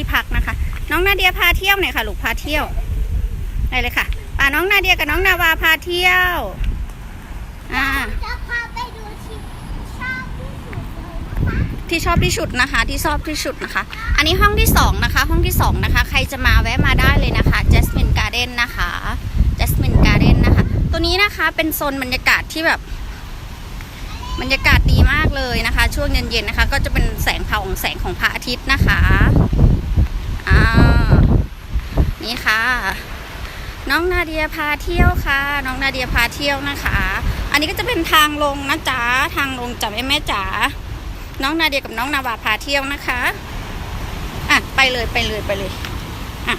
ที่พักนะคะ น้องนาเดียพาเที่ยวหน่อยค่ะลูกพาเที่ยวได้เลยค่ะป่าน้องนาเดียกับน้องนาวาพาเที่ยวอ่าจะพาไปดูที่ชอบที่สุดเลยนะคะที่ชอบที่สุดนะคะที่ชอบที่สุดนะคะ อันนี้ห้องที่สองนะคะ ห้องที่สองนะคะ ใครจะมาแวะมาได้เลยนะคะ Jasmine Garden นะคะ Jasmine Garden นะคะ ตัวนี้นะคะเป็นโซนบรรยากาศที่แบบบรรยากาศดีมากเลยนะคะ ช่วงเย็นๆนะคะ ก็จะเป็นแสงเผาของแสงของพระอาทิตย์นะคะอ่า นี่ค่ะ น้องนาเดียพาเที่ยวค่ะ น้องนาเดียพาเที่ยวนะคะ อันนี้ก็จะเป็นทางลงนะจ๊ะทางลงจากแม่แม่จ๋าน้องนาเดียกับน้องนาวาพาเที่ยวนะคะอะไปเลยไปเลยไปเลยอะ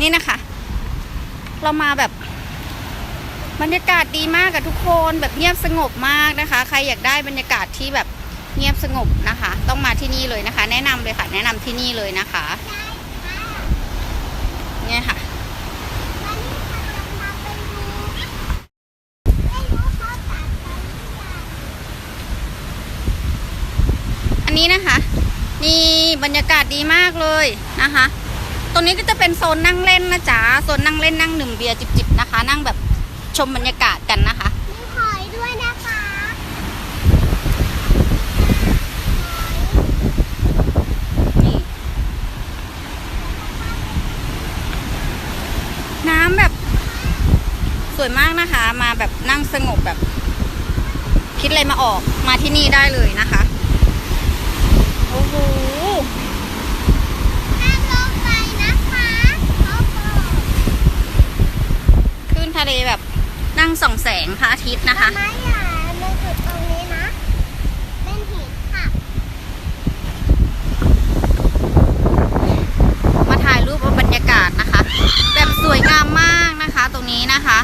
นี่นะคะ เรามาแบบบรรยากาศดีมากกับทุกคนแบบเงียบสงบมากนะคะ ใครอยากได้บรรยากาศที่แบบเงียบสงบนะคะ ต้องมาที่นี่เลยนะคะ แนะนำเลยค่ะ แนะนำที่นี่เลยนะคะ เนี่ยค่ะ วันนี้เราจะพาไปดูไม่รู้เขาตัดไปหรือยัง อั นนี้นะคะ นี่บรรยากาศดีมากเลยนะคะ ตรงนี้ก็จะเป็นโซนนั่งเล่นนะจ๊ะโซนนั่งเล่นนั่งดื่มเบียร์จิบๆนะคะ นั่งแบบชมบรรยากาศกันนะคะมีหอยด้วยนะคะนี่น้ำแบบสวยมากนะคะ มาแบบนั่งสงบแบบ คิดอะไรมาออกมาที่นี่ได้เลยนะคะ โอ้โห ห้ามลงไปนะคะเขาบอก คลื่นทะเลแบบนั่งส่องแสงพระอาทิตย์นะคะไม้ใหญ่มันจุดตรงนี้นะ เป็นหินค่ะ มาถ่ายรูปเอาบรรยากาศนะคะ แบบสวยงามมากนะคะ ตรงนี้นะคะ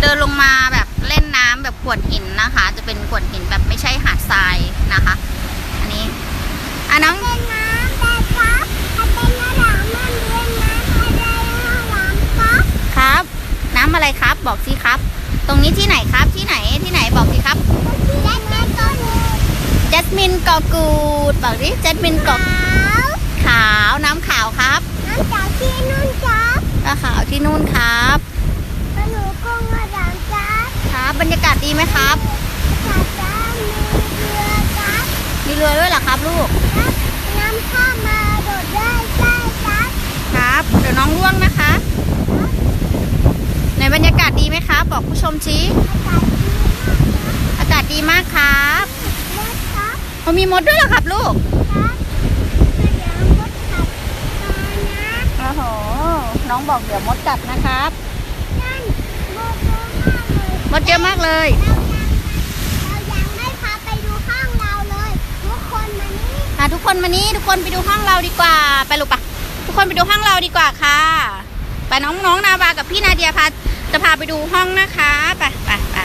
เดินลงมาแบบเล่นน้ำแบบขวดหินนะคะ จะเป็นขวดหินแบบไม่ใช่หาดทรายนะคะ อันนี้อะน้อง เป็นน้ำแต่ครับถ้าเป็นน้ำหลามมันเป็นน้ำอะไรน้ำหลามครับ ครับ น้ำอะไรครับ บอกสิครับ ตรงนี้ที่ไหนครับที่ไหนที่ไหนบอกสิครับและแม่ต้นจัสมินกอกูดบอกดิจัสมินกอขาวขาวน้ำขาวครับน้ำจากที่นู่นครับก็ขาวที่นู่นครับขนูกุ้งกระดามจ้าครับบรรยากาศดีไหมครับขาจ้ามีเรือครับมีเรือด้วยเหรอครับลูกครับน้ำข้ามมาโดดได้ใช่ครับ ครับ เดี๋ยวน้องร่วงนะคะในบรรยากาศ ดีไหมครับ บอกผู้ชมชี้อากาศดีมากนะอากาศดีมากครับรถครับเขามีมดด้วยเหรอครับลูกครับเดี๋ยวรถขับมานะโอ้โห น้องบอกเดี๋ยวมดกัดนะครับนั่นโมโหมากเลยมดเยอะมากเลยเรายังเรายังไม่พาไปดูห้องเราเลยทุกคนมานี่อะทุกคนมานี่ทุกคนไปดูห้องเราดีกว่า ไปลูกปะทุกคนไปดูห้องเราดีกว่าค่ะ ไปน้องน้องนาวากับพี่นาเดียพา จะพาไปดูห้องนะคะ ไปไปไป